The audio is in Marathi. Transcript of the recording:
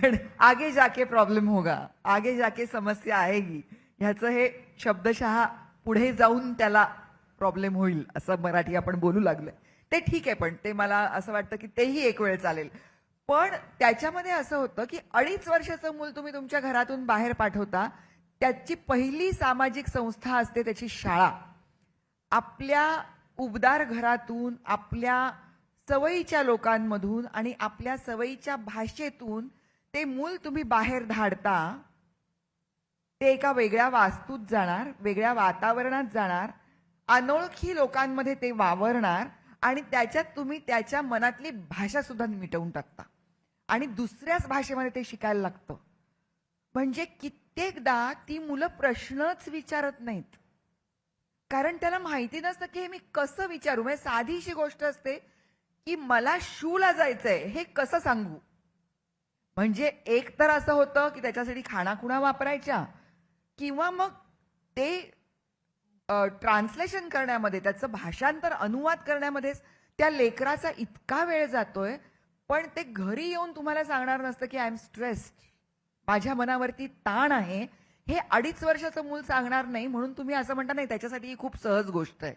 पण आगे जाके प्रॉब्लेम होगा. आगे जाके समस्या आएगी. ह्याचं हे शब्दशः पुढे जाऊन त्याला प्रॉब्लेम होईल असं मराठी आपण बोलू लागलोय. ते ठीक आहे पण ते मला असं वाटतं की तेही एक वेळ चालेल. पण त्याच्यामध्ये असं होतं की अडीच वर्षाचं मूल तुम्ही तुमच्या घरातून बाहेर पाठवता त्याची पहिली सामाजिक संस्था असते त्याची शाळा. आपल्या उबदार घरातून आपल्या सवयीच्या लोकांमधून आणि आपल्या सवयीच्या भाषेतून ते मूल तुम्ही बाहेर धाडता ते एका वेगळ्या वास्तूत जाणार वेगळ्या वातावरणात जाणार अनोळखी लोकांमध्ये ते वावरणार आणि त्याच्यात तुम्ही त्याच्या मनातली भाषा सुद्धा मिटवून टाकता. आणि दुसऱ्याच भाषेमध्ये ते शिकायला लागतं. म्हणजे कित्येकदा ती मुलं प्रश्नच विचारत नाहीत. कारण त्याला माहिती नसतं की हे मी कसं विचारू? म्हणजे साधीशी गोष्ट असते की मला शूला जायचंय हे कसं सांगू? म्हणजे एक तर असं होतं की त्याच्यासाठी खाणाखुणा वापरायच्या किंवा मग ते ट्रान्सलेशन करण्यामध्ये त्याचं भाषांतर अनुवाद करण्यामध्येच त्या लेकराचा इतका वेळ जातोय पण ते घरी येऊन तुम्हाला सांगणार नसतं की आय एम स्ट्रेस्ड माझ्या मनावरती ताण आहे. हे अडीच वर्षाचं मूल सांगणार नाही म्हणून तुम्ही असं म्हणता नाही त्याच्यासाठी ही खूप सहज गोष्ट आहे.